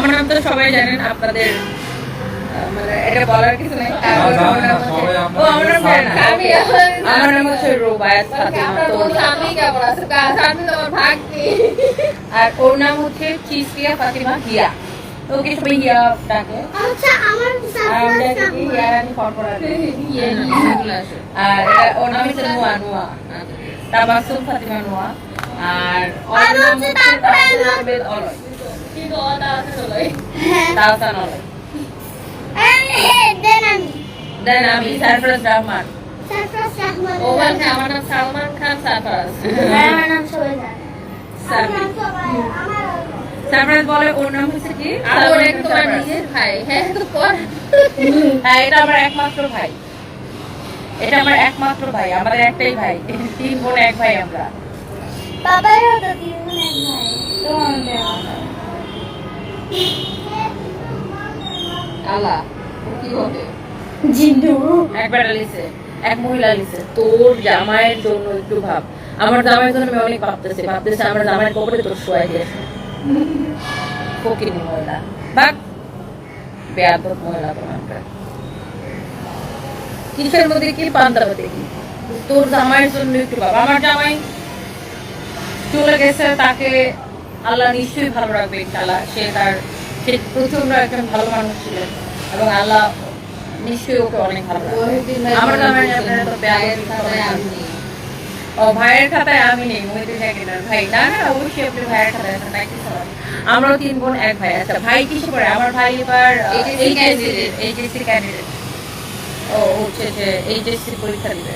আমার নাম তো সবাই জানেন আপনাদের মানে এটা বলার কিছু নাই। তারপর জানে আমার না, নাম হচ্ছে- সবাই ও আমার নাম আমি আমার- আমার নাম হচ্ছে রুবায়াত ফাতিমা তো আমি কেমন আছে? সামনে তো ভাগ্নি। আর ওর নাম হচ্ছে চিসকিয়া ফাতিমা হিয়া। তো ওকে সবাই হিয়া ডাকে। আচ্ছা আমার আর হিয়া ওর নাম হচ্ছে নোয়া নোয়া। তাবাসুম ফাতিমা নোয়া। আর ওর নাম হচ্ছে অলয় দেন আমি সারফরাজ রহমান রহমান আমার নাম সালমান খান হ্যাঁ, আমার নাম সবাই সারফরাজ নাম সবাই আমার সারফরাজ বলে ওর নাম হচ্ছে কি? আর এক তোমার নিজের ভাই হ্যাঁ তো কর। হ্যাঁ এটা আমার একমাত্র ভাই। এটা আমার একমাত্র ভাই আমাদের একটাই ভাই। তিন বোন এক ভাই আমরা। বাবারও তো তিন বোন কি হবে? জিন্টু এক বেটা এক মহিলা তোর জামাইয়ের জন্য একটু ভাব। আমার জামাইয়ের জন্য আমি অনেক ভাবতেছি ভাবতেছি আমার জামাইয়ের কপড়ে তোর শোয়াই দিয়েছে ফকিনি মহিলা। বাক বেয়াদব মহিলা কিসের মধ্যে কি কি তোর জামাইয়ের জন্য একটু ভাব। আমার জামাই চলে গেছে তাকে আল্লাহ নিশ্চয়ই ভালো রাখবে ইনশাআল্লাহ। সে তার সে প্রচণ্ড একজন ভালো মানুষ ছিলেন এবং আল্লাহ নিশ্চয়ই ওকে অনেক ভালো আমার জামাই আপনারা তো ব্যাগের খাতায় আমি নেই। ও ভাইয়ের খাতায় আমি নেই মহিতে ভাই না না অবশ্যই আপনি ভাইয়ের খাতায় আছেন নাকি আমরাও তিন বোন এক ভাই আচ্ছা ভাই কিসে পড়ে? আমার ভাই এবার। এইচএসসি ক্যান্ডিডেট ও হচ্ছে যে এইচএসসি পরীক্ষা দিবে।